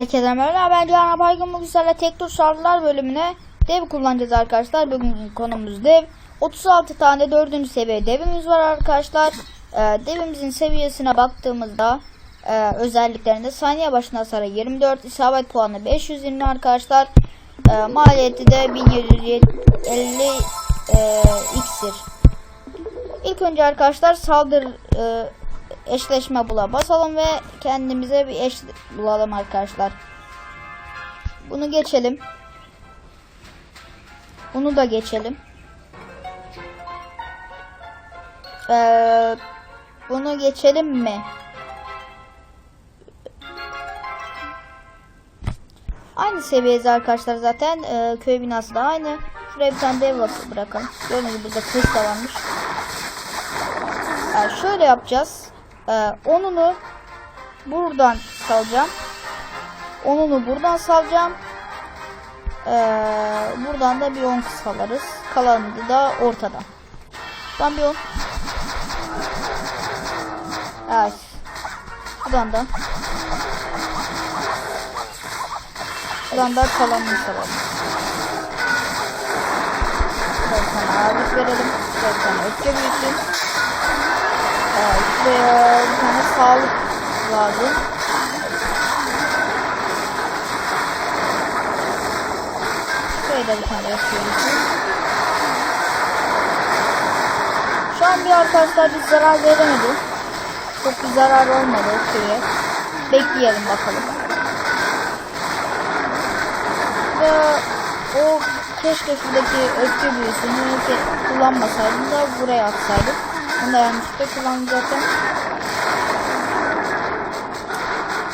Herkese merhaba ben Cihan Baygın bugün sizlerle tek tur saldırılar bölümüne dev kullanacağız arkadaşlar. Bugün konumuz dev. 36 tane 4. seviye devimiz var arkadaşlar. Ee, devimizin seviyesine baktığımızda e, özelliklerinde saniye başına hasarı 24, isabet puanı 520 arkadaşlar. Ee, maliyeti de 1750 e, iksir. İlk önce arkadaşlar saldır e, eşleşme bula basalım ve kendimize bir eş bulalım arkadaşlar. Bunu geçelim. Bunu da geçelim. Ee, bunu geçelim mi? Aynı seviyeyiz arkadaşlar zaten. Ee, köy binası da aynı. Şuraya bir tane dev bırakalım. Gördüğünüz gibi burada kız da varmış. Yani şöyle yapacağız. Ee, onunu buradan salacağım. Onunu buradan salacağım. Ee, buradan da bir 10 salarız. Kalanını da ortadan. Buradan bir 10. Evet. Buradan da. Buradan da kalanını salalım. Şöyle tane ağırlık verelim. Şöyle tane öfke büyüsün. Şuraya bir tane sağlık lazım. Da bir tane yapıyoruz. Şu an bir arkadaşlar biz zarar veremedik. Çok bir zarar olmadı o köye. Bekleyelim bakalım. Ve o keşke şuradaki öfke büyüsünü kullanmasaydım da buraya atsaydım. Onu da yanlışlıkla kullandım zaten.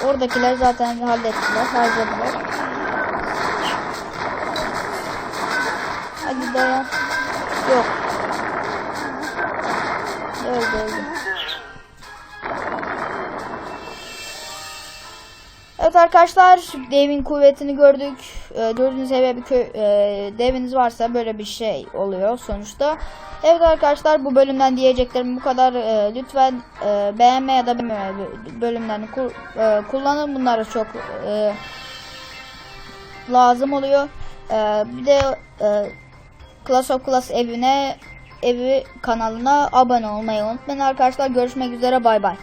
Oradakiler zaten hallettiler, harcadılar. Hadi dayan. Yok. Arkadaşlar devin kuvvetini gördük. E, gördüğünüz seviye bir köy, e, deviniz varsa böyle bir şey oluyor sonuçta. Evet arkadaşlar bu bölümden diyeceklerim bu kadar. E, lütfen e, beğenme ya da beğenmeme bölümlerini ku- e, kullanın. Bunlar çok e, lazım oluyor. E, bir de e, Class of Class evine evi kanalına abone olmayı unutmayın arkadaşlar. Görüşmek üzere bay bay.